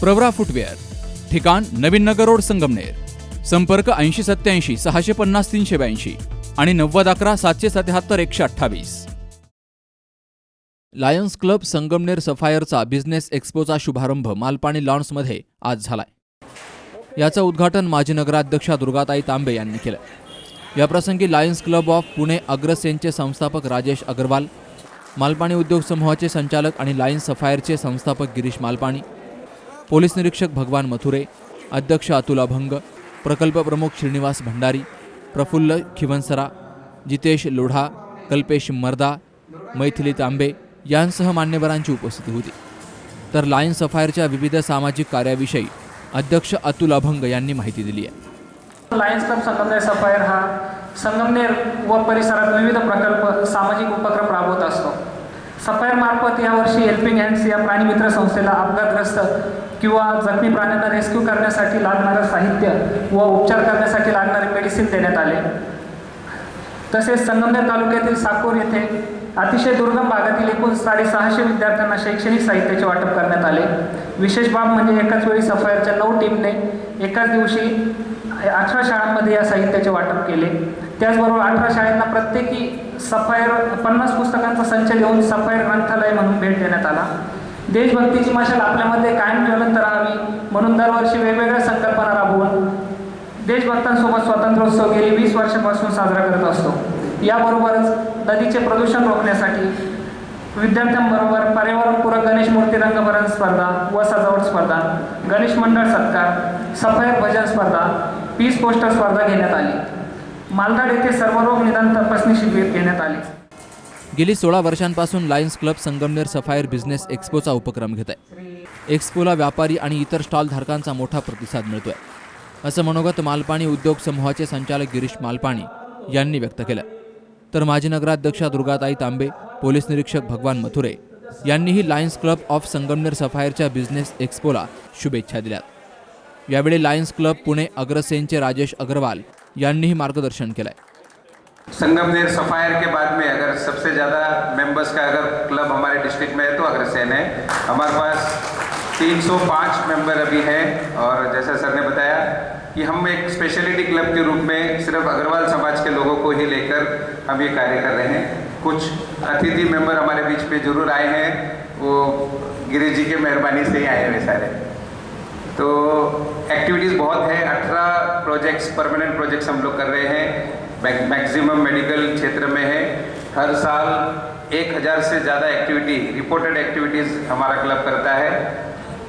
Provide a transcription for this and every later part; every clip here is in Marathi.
प्रवरा फुटवेअर ठिकाण नवीन नगर रोड संगमनेर संपर्क ऐंशी सत्याऐंशी सहाशे पन्नास तीनशे ब्याऐंशी आणि नव्वद अकरा सातशे सत्याहत्तर एकशे अठ्ठावीस. लायन्स क्लब संगमनेर सफायरचा बिझनेस एक्स्पोचा शुभारंभ मालपाणी लॉन्समध्ये आज झालाय. याचं उद्घाटन माजी नगराध्यक्षा दुर्गाताई तांबे यांनी केलं. याप्रसंगी लायन्स क्लब ऑफ पुणे अग्रसेनचे संस्थापक राजेश अग्रवाल मालपाणी उद्योग समूहाचे संचालक आणि लायन्स सफायरचे संस्थापक गिरीश मालपाणी पोलीस निरीक्षक भगवान मथुरे अध्यक्ष अतुल अभंग प्रकल्प प्रमुख श्रीनिवास भंडारी प्रफुल्ल खिवनसरा जितेश लोढा कल्पेश मर्दा मैथिली तांबे यांसह मान्यवरांची उपस्थिती होती. तर लायन सफायरच्या विविध सामाजिक कार्याविषयी अध्यक्ष अतुल अभंग यांनी माहिती दिली आहे. लायन्स क्लब संगमनेर सफायर हा संगमनेर व परिसरात विविध प्रकल्प सामाजिक उपक्रम राबवत असतो. सफायर मार्फत यावर्षी हेल्पिंग हँड्स या प्राणीमित्र संस्थेला अपघातग्रस्त किंवा जखमी प्राण्यांना रेस्क्यू करण्यासाठी लागणारं साहित्य व उपचार करण्यासाठी लागणारे मेडिसिन देण्यात आले. तसेच संगमनेर तालुक्यातील साकोर येथे अतिशय दुर्गम भागातील एकूण साडेसहाशे विद्यार्थ्यांना शैक्षणिक साहित्याचे वाटप करण्यात आले. विशेष बाब म्हणजे एकाच वेळी सफायरच्या नऊ टीमने एकाच दिवशी अठरा शाळांमध्ये या साहित्याचे वाटप केले. त्याचबरोबर अठरा शाळांना प्रत्येकी सफायर पन्नास पुस्तकांचा संच देऊन सफायर ग्रंथालय म्हणून भेट देण्यात आला. देशभक्तीची मशाल आपल्यामध्ये कायम ज्वलंत राहावी म्हणून दरवर्षी वेगवेगळ्या संकल्पना राबवून देशभक्तांसोबत स्वातंत्र्योत्सव गेली वीस वर्षापासून साजरा करत असतो. याबरोबरच नदीचे प्रदूषण रोखण्यासाठी विद्यार्थ्यांबरोबर पर्यावरणपूरक गणेश मूर्ती रंगभरण स्पर्धा व सजावट स्पर्धा गणेश मंडळ सत्कार सफायर भजन स्पर्धा पीस पोस्टर स्पर्धा घेण्यात आली. मालदाड येथे सर्वरोग निदान तपासणी शिबिर घेण्यात आले. गेली सोळा वर्षांपासून Lions Club Sangamner Sapphire business एक्स्पोचा उपक्रम घेत आहे. एक्स्पोला व्यापारी आणि इतर स्टॉलधारकांचा मोठा प्रतिसाद मिळतोय. असं मनोगत मालपाणी उद्योग समूहाचे संचालक गिरीश मालपाणी यांनी व्यक्त केलं. तर माजी नगराध्यक्षा दुर्गाताई तांबे पोलीस निरीक्षक भगवान मथुरे यांनीही लायन्स क्लब ऑफ संगमनेर सफायरच्या बिझनेस एक्स्पोला शुभेच्छा दिल्यात. यावेळी लायन्स क्लब पुणे अग्रसेनचे राजेश अग्रवाल यांनीही मार्गदर्शन केलंय. संगमनेर सफायर के बाद में अगर सबसे ज़्यादा मेंबर्स का अगर क्लब हमारे डिस्ट्रिक्ट में है तो अग्रसेन है। हमारे पास 305 मेंबर अभी हैं और जैसा सर ने बताया कि हम एक स्पेशलिटी क्लब के रूप में सिर्फ़ अग्रवाल समाज के लोगों को ही लेकर हम ये कार्य कर रहे हैं। कुछ अतिथि मेंबर हमारे बीच में ज़रूर आए हैं। वो गिरीश जी की मेहरबानी से ही आए हुए सारे। तो एक्टिविटीज़ बहुत है। अठारह प्रोजेक्ट्स परमानेंट प्रोजेक्ट्स हम लोग कर रहे हैं। मैक्सिमम मेडिकल क्षेत्र में है। हर साल एक हज़ार से ज़्यादा एक्टिविटी, रिपोर्टेड एक्टिविटीज़ हमारा क्लब करता है।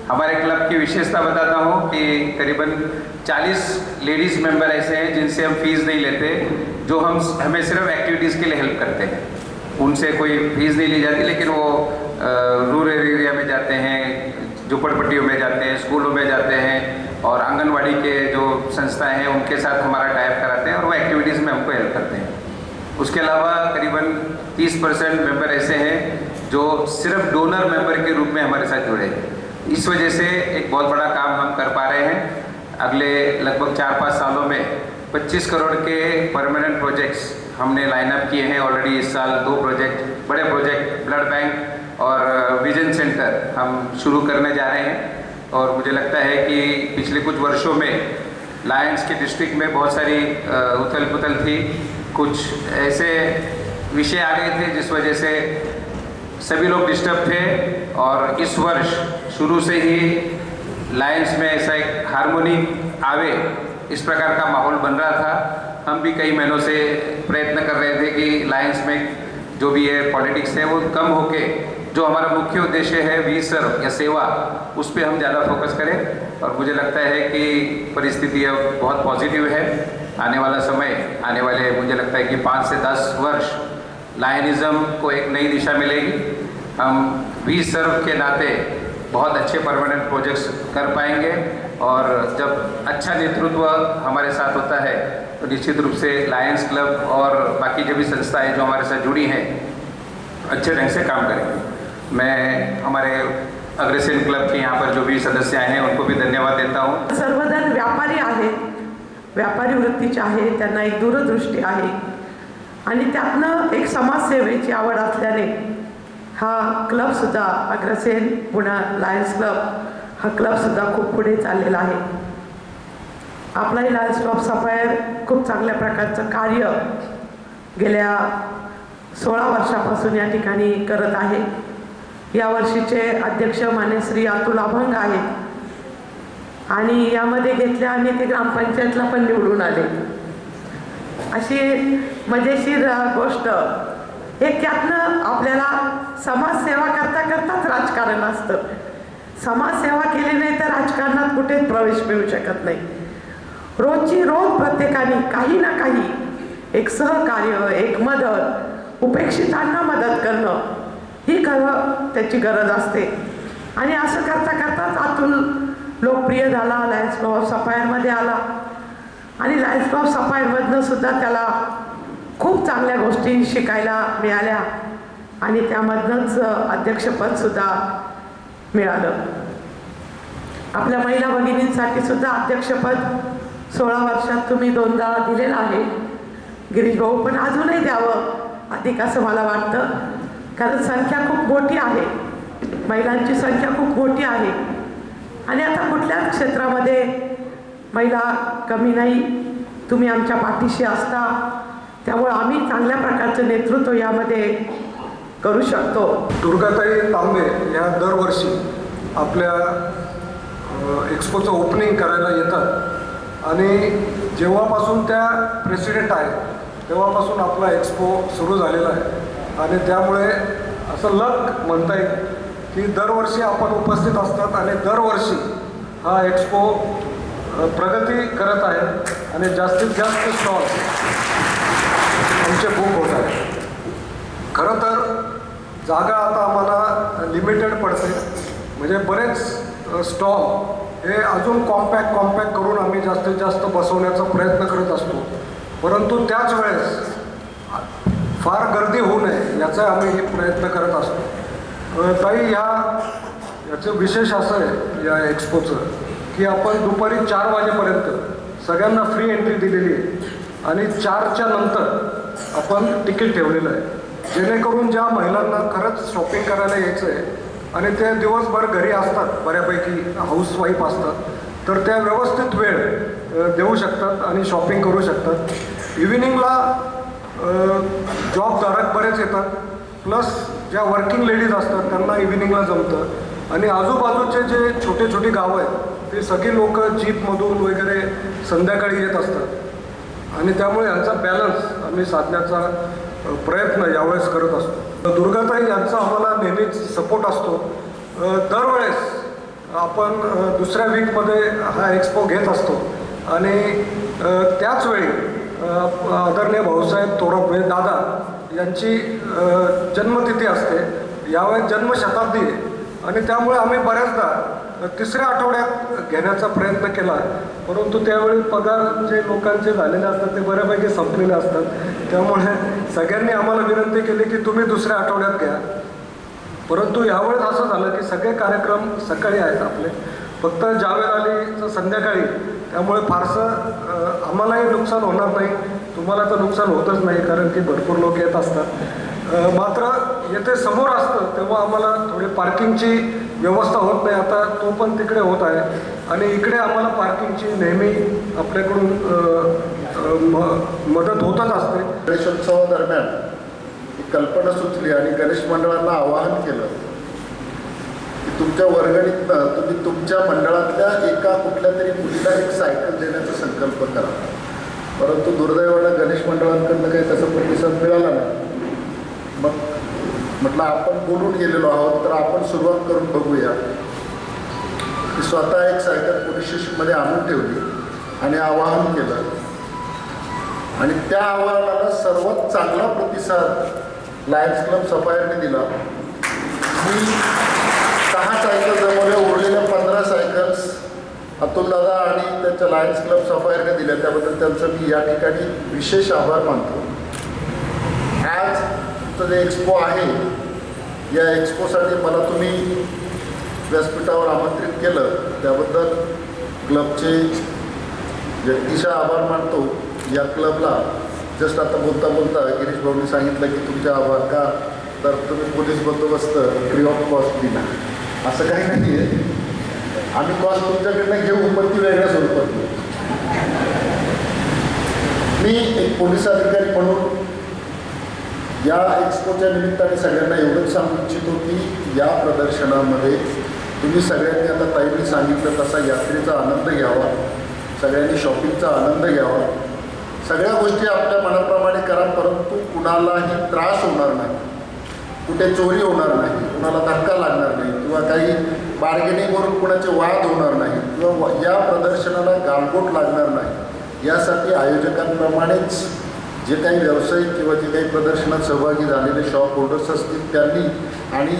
हमारे क्लब की विशेषता बताता हूँ कि करीबन 40 लेडीज़ मेंबर ऐसे हैं जिनसे हम फ़ीस नहीं लेते, जो हम हमें सिर्फ़ एक्टिविटीज़ के लिए हेल्प करते हैं। उनसे कोई फ़ीस नहीं ली जाती, लेकिन वो रूरल एरिया में जाते हैं, झुपड़पट्टियों में जाते हैं, स्कूलों में जाते हैं और आंगनवाड़ी के जो संस्थाएँ हैं, उनके साथ हमारा टाइप कराते हैं और वो एक्टिविटीज़ में हमको हेल्प करते हैं। उसके अलावा करीबन 30 परसेंट मेंबर ऐसे हैं जो सिर्फ़ डोनर मेंबर के रूप में हमारे साथ जुड़े हैं। इस वजह से एक बहुत बड़ा काम हम कर पा रहे हैं। अगले लगभग चार पाँच सालों में 25 करोड़ के परमानेंट प्रोजेक्ट्स हमने लाइन अप किए हैं। ऑलरेडी इस साल दो प्रोजेक्ट बड़े प्रोजेक्ट ब्लड बैंक और विजन सेंटर हम शुरू करने जा रहे हैं। और मुझे लगता है कि पिछले कुछ वर्षों में लायंस के डिस्ट्रिक्ट में बहुत सारी उथल पुथल थी। कुछ ऐसे विषय आ गए थे जिस वजह से सभी लोग डिस्टर्ब थे और इस वर्ष शुरू से ही लायंस में ऐसा एक हारमोनी आवे, इस प्रकार का माहौल बन रहा था। हम भी कई महीनों से प्रयत्न कर रहे थे कि लायंस में जो भी है पॉलिटिक्स है, वो कम होके जो हमारा मुख्य उद्देश्य है वी सर्व या सेवा, उस पर हम ज़्यादा फोकस करें। और मुझे लगता है कि परिस्थिति अब बहुत पॉजिटिव है। आने वाला समय, आने वाले, मुझे लगता है कि पाँच से दस वर्ष लायनिज़म को एक नई दिशा मिलेगी। हम वी सर्व के नाते बहुत अच्छे परमानेंट प्रोजेक्ट्स कर पाएँगे। और जब अच्छा नेतृत्व हमारे साथ होता है तो निश्चित रूप से लायंस क्लब और बाकी जो भी संस्थाएँ जो हमारे साथ जुड़ी हैं, अच्छे ढंग से काम करेंगे। मैं हमारे अग्रसेन क्लब के यहाँ पर जो भी सदस्य आए हैं उनको भी धन्यवाद देता हूँ। सर्वजण व्यापारी आहेत व्यापारी वृत्तीचे आहे त्यांना एक दूरदृष्टी आहे. आणि त्यातनं एक समाजसेवेची आवड असल्याने हा क्लबसुद्धा अग्रसेन पुणा लायन्स क्लब हा क्लबसुद्धा खूप पुढे चाललेला आहे. आपलाही लायन्स क्लब सफायर खूप चांगल्या प्रकारचं कार्य गेल्या सोळा वर्षापासून या ठिकाणी करत आहे. यावर्षीचे अध्यक्ष माने श्री अतुल अभंग आहेत. आणि यामध्ये घेतल्या आणि ते ग्रामपंचायतला पण निवडून आले. अशी मजेशीर गोष्ट. एक त्यातनं आपल्याला समाजसेवा करता करताच राजकारण असतं. समाजसेवा केली नाही तर राजकारणात कुठेच प्रवेश मिळू शकत नाही. रोजची रोज प्रत्येकाने काही ना काही एक सहकार्य एक मदत उपेक्षितांना मदत करणं ही खरं त्याची गरज असते. आणि असं करता करताच अतुल लोकप्रिय झाला लायन्स क्लब ऑफ सफायरमध्ये आला. आणि लायन्स क्लब ऑफ सफायरमधनं सुद्धा त्याला खूप चांगल्या गोष्टी शिकायला मिळाल्या. आणि त्यामधनंच अध्यक्षपदसुद्धा मिळालं. आपल्या महिला भगिनींसाठी सुद्धा अध्यक्षपद सोळा वर्षात तुम्ही दोनदा दिलेलं आहे. गिरीश भाऊ पण अजूनही द्यावं अधिक असं मला वाटतं. कारण संख्या खूप मोठी आहे. महिलांची संख्या खूप मोठी आहे. आणि आता कुठल्याच क्षेत्रामध्ये महिला कमी नाही? तुम्ही आमच्या पाठीशी असता. त्यामुळे आम्ही चांगल्या प्रकारचं नेतृत्व यामध्ये करू शकतो. दुर्गाताई तांबे या दरवर्षी आपल्या एक्सपोचं ओपनिंग करायला येतात. आणि जेव्हापासून त्या प्रेसिडेंट आहेत तेव्हापासून आपला एक्सपो सुरू झालेला आहे. आणि त्यामुळे असं लक म्हणता येईल की दरवर्षी आपण उपस्थित असतात आणि दरवर्षी हा एक्सपो प्रगती करत आहे आणि जास्तीत जास्त स्टॉल आमचे बुक होत आहे खरं तर जागा आता आम्हाला लिमिटेड पडते. म्हणजे बरेच स्टॉल हे अजून कॉम्पॅक्ट कॉम्पॅक्ट करून आम्ही जास्तीत जास्त बसवण्याचा प्रयत्न करत असतो. परंतु त्याच वेळेस फार गर्दी होऊ नये याचा आम्ही प्रयत्न करत असतो. ताई ह्या याचं विशेष असं आहे या एक्सपोचं की आपण दुपारी चार वाजेपर्यंत सगळ्यांना फ्री एंट्री दिलेली आहे. आणि चारच्या नंतर आपण तिकीट ठेवलेलं आहे. जेणेकरून ज्या महिलांना खरंच शॉपिंग करायला यायचं आहे आणि ते दिवसभर घरी असतात बऱ्यापैकी हाऊसवाईफ असतात तर त्या व्यवस्थित वेळ देऊ शकतात आणि शॉपिंग करू शकतात. इव्हिनिंगला जॉबधारक बरेच येतात. प्लस ज्या वर्किंग लेडीज असतात त्यांना इव्हिनिंगला जमतं. आणि आजूबाजूचे जे छोटे छोटे गावं आहेत ते सगळी लोक जीपमधून वगैरे संध्याकाळी येत असतात. आणि त्यामुळे यांचा बॅलन्स आम्ही साधण्याचा प्रयत्न यावेळेस करत असतो. दुर्गाताई यांचा आम्हाला नेहमीच सपोर्ट असतो. दरवेळेस आपण दुसऱ्या वीकमध्ये हा एक्सपो घेत असतो. आणि त्याचवेळी त्याच वेळी आदरणीय भाऊसाहेब तोरपे दादा यांची जन्मतिथी असते. यावेळेस जन्मशताब्दी आहे. आणि त्यामुळे आम्ही बऱ्याचदा तिसऱ्या आठवड्यात घेण्याचा प्रयत्न केला. परंतु त्यावेळी पगार जे लोकांचे झालेले असतात ते बऱ्यापैकी संपलेले असतात. त्यामुळे सगळ्यांनी आम्हाला विनंती केली की तुम्ही दुसऱ्या आठवड्यात घ्या. परंतु यावेळेस असं झालं की सगळे कार्यक्रम सकाळी आहेत आपले. फक्त जावेद अलीचं संध्याकाळी त्यामुळे फारसं आम्हालाही नुकसान होणार नाही. तुम्हाला तर नुकसान होतच नाही कारण की भरपूर लोक येत असतात. मात्र येथे समोर असतं तेव्हा आम्हाला थोडी पार्किंगची व्यवस्था होत नाही. आता तो पण तिकडे होत आहे. आणि इकडे आम्हाला पार्किंगची नेहमी आपल्याकडून म- मदत होतच असते. गणेशोत्सवादरम्यान ही कल्पना सुचली आणि गणेश मंडळांना आवाहन केलं. तुमच्या वर्गणीतनं तुम्ही तुमच्या मंडळातल्या एका कुठल्या तरी मुलीला एक सायकल देण्याचा संकल्प करा. परंतु दुर्दैवानं गणेश मंडळांकडनं काही तसा प्रतिसाद मिळाला नाही. मग म्हटलं आपण बोलून गेलेलो आहोत तर आपण सुरुवात करून बघूया. की स्वतः एक सायकल पोलीस स्टेशनमध्ये आणून ठेवली आणि आवाहन केलं. आणि त्या आव्हानाला सर्वात चांगला प्रतिसाद लायन्स क्लब सफायरने दिला. मी सहा सायकल जमवल्या उरलेल्या पंधरा सायकल्स अतुल दादा आणि त्यांच्या लायन्स क्लब सफायरने दिल्या. त्याबद्दल त्यांचं मी या ठिकाणी विशेष आभार मानतो. आज तुमचं जे एक्सपो आहे या एक्सपोसाठी मला तुम्ही व्यासपीठावर आमंत्रित केलं. त्याबद्दल क्लबचे व्यक्तिशा आभार मानतो. या क्लबला जस्ट आता बोलता बोलता गिरीश भाऊनी सांगितलं की तुमचे आभार का? तर तुम्ही पोलीस बंदोबस्त फ्री ऑफ कॉस्ट दिला. असं काही नाही आहे आम्ही कॉस्ट तुमच्याकडनं घेऊ पण ती वेगळ्या स्वरूपात घेऊ. मी एक पोलीस अधिकारी म्हणून या एक्सपोच्या निमित्ताने सगळ्यांना एवढंच सांगू इच्छितो की या प्रदर्शनामध्ये तुम्ही सगळ्यांनी आता ताईंनी सांगितलं तसा यात्रेचा आनंद घ्यावा सगळ्यांनी शॉपिंगचा आनंद घ्यावा. सगळ्या गोष्टी आपल्या मनाप्रमाणे करा परंतु कुणालाही त्रास होणार नाही. कुठे चोरी होणार नाही कुणाला धक्का लागणार नाही किंवा काही बार्गेनिंगवरून कुणाचे वाद होणार नाही किंवा या प्रदर्शनाला गालबोट लागणार नाही. यासाठी आयोजकांप्रमाणेच जे काही व्यावसायिक किंवा जे काही प्रदर्शनात सहभागी झालेले शॉप होल्डर्स असतील त्यांनी आणि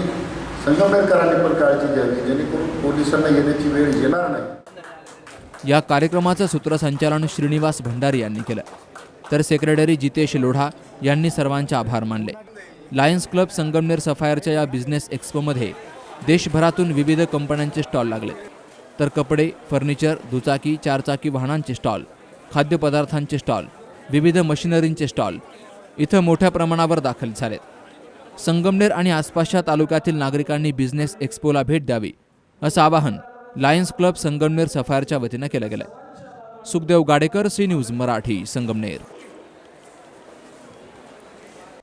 संगमनेरकरांनी पण काळजी घ्यावी जेणेकरून पोलिसांना येण्याची वेळ येणार नाही. या कार्यक्रमाचं सूत्रसंचालन श्रीनिवास भंडारी यांनी केलं. तर सेक्रेटरी जितेश लोढा यांनी सर्वांचे आभार मानले. लायन्स क्लब संगमनेर सफायरच्या या बिझनेस एक्स्पोमध्ये देशभरातून विविध कंपन्यांचे स्टॉल लागले. तर कपडे फर्निचर दुचाकी चारचाकी वाहनांचे स्टॉल खाद्यपदार्थांचे स्टॉल विविध मशिनरींचे स्टॉल इथं मोठ्या प्रमाणावर दाखल झालेत. संगमनेर आणि आसपासच्या तालुक्यातील नागरिकांनी बिझनेस एक्स्पोला भेट द्यावी असं आवाहन लायन्स क्लब संगमनेर सफायरच्या वतीनं केलं गेलं सुखदेव गाडेकर सी न्यूज मराठी संगमनेर.